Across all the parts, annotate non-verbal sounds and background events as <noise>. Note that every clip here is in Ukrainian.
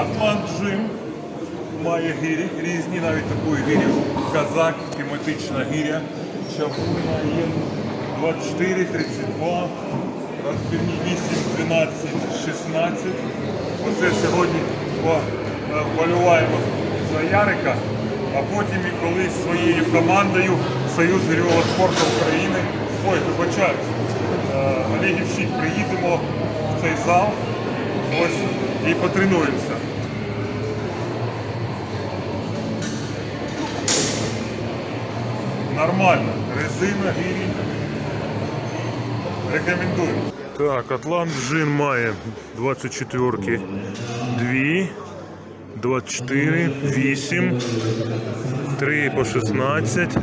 Атлант Джим має гирі різні, навіть таку гирю казак, тематична гиря. Чавунна є 24, 32, розбірні 8, 12, 16. Оце сьогодні по- е, полюваємо за Ярика, а потім і колись своєю командою Союз гірьового спорту України. Ой, вибачаюсь. е, Олегівщик приїдемо в цей зал ось і потренуємося. Нормально. Резина, гірі. Рекомендую. Так, Атлант Джин має 24 2, 24, 8, 3 по 16.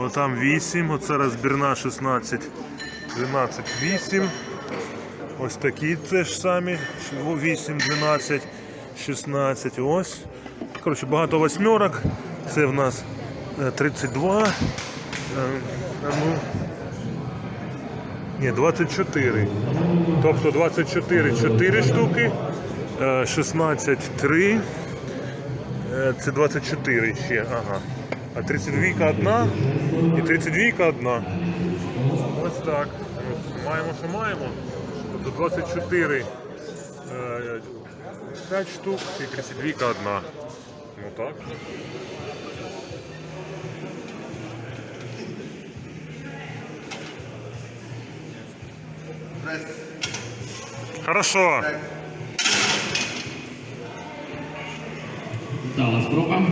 Отам 8, оце розбірна 16, 12, 8. Ось такі теж самі. 8, 12, 16. Ось. Коротше, багато восьмерок. Це в нас 32. Е, ну, ні, 24. Тобто 24 4 штуки, е, 16 3. Е, Це 24 ще, ага. А 32 одна і 32 одна. Ось так. Маємо, що маємо. Тобто 24 е, 5 штук і 32 одна. Ну так. Хорошо. Вдала спроба.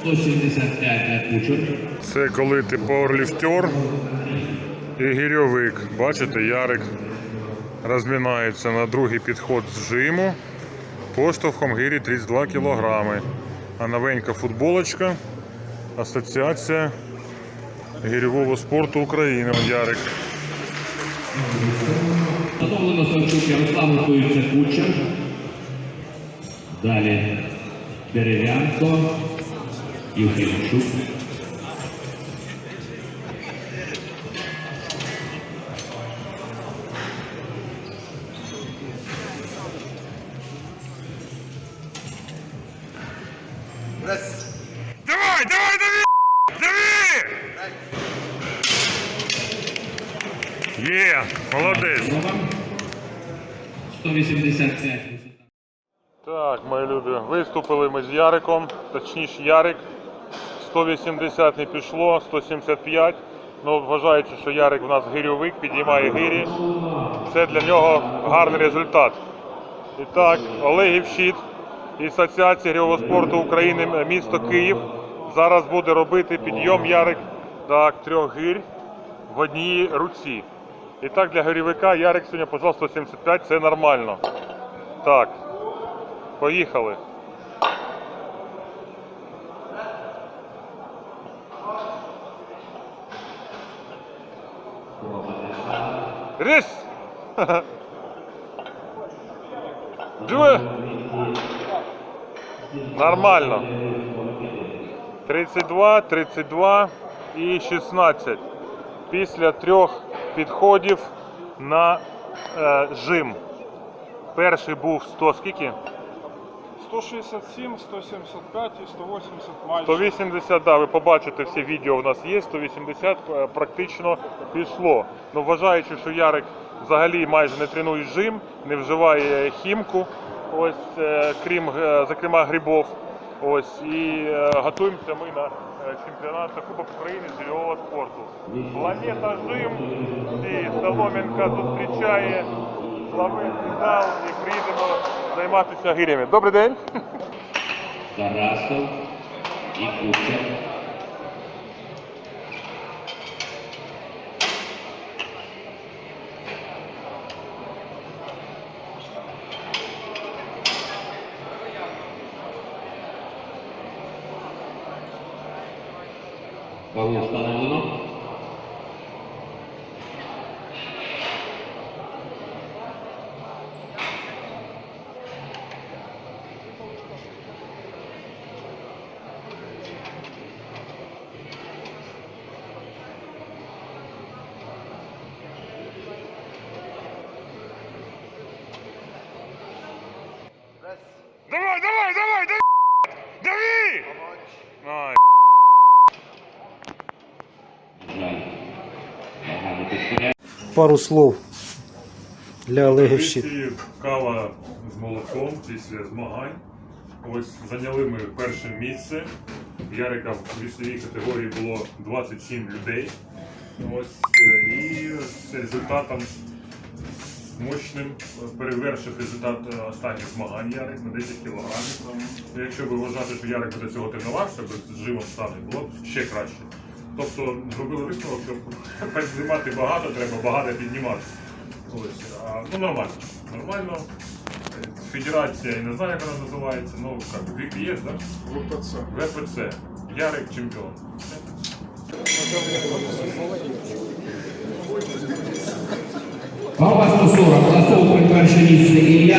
175 для кучер. Це коли ти пауерліфтер і гірьовик. Бачите, Ярик розмінається на другий підход з жиму. Поштовхом гирі 32 кілограми. А новенька футболочка. Асоціація гірьового спорту України. Ярик. Готовлено Савчук Ярослав готується кучер. Далі Дерев'янко. Євгенчук. Давай, давай, дави! Дави! Є, молодець. 185. Так, мої любі, виступили ми з Яриком, точніше Ярик. 180 не пішло, 175. Ну, вважаючи, що Ярик у нас гирьовик, підіймає гирі. Це для нього гарний результат. І так, Олегів Щит і Асоціація гірьового спорту України місто Київ зараз буде робити підйом Ярик так, трьох гирь в одній руці. І так для гирьовика Ярик сьогодні пожав 175, це нормально. Так, Поїхали. Рис! <laughs> Джуе! Нормально. 32, 32 і 16. Після трьох підходів на е, жим. Перший був 100 скільки? 167, 175 і 180 майже. 180, да, ви побачите всі відео у нас є, 180 е, практично пішло. Ну, вважаючи, що Ярик взагалі майже не тренує жим, не вживає хімку, ось, е, крім, е, зокрема, грибов. Ось, і е, готуємося ми на е, чемпіонат та Кубок України з гірьового спорту. Планета Жим, і Солом'янка зустрічає славетний зал і приїдемо займатися гирями. Добрий день! Тарасов і кучер. Vamos para uno. Давай, давай! Пару слов для Олегівщини. Кава з молоком після змагань. Ось зайняли ми перше місце. Ярика в вісовій категорії було 27 людей. Ось е, і з результатом мощним перевершив результат е, останніх змагань Ярик на 10 кілограмів. Якщо ви вважати, що Ярик до цього тренувався, би з живом стане, було б ще краще. Тобто зробили висновок, що піднімати багато, треба багато піднімати. Ось, а, ну нормально. Нормально. Федерація, я не знаю, як вона називається, ну як, ВІК є, да? ВПЦ. ВПЦ. Ярик чемпіон. Вага 140. Класовує перше місце Ілля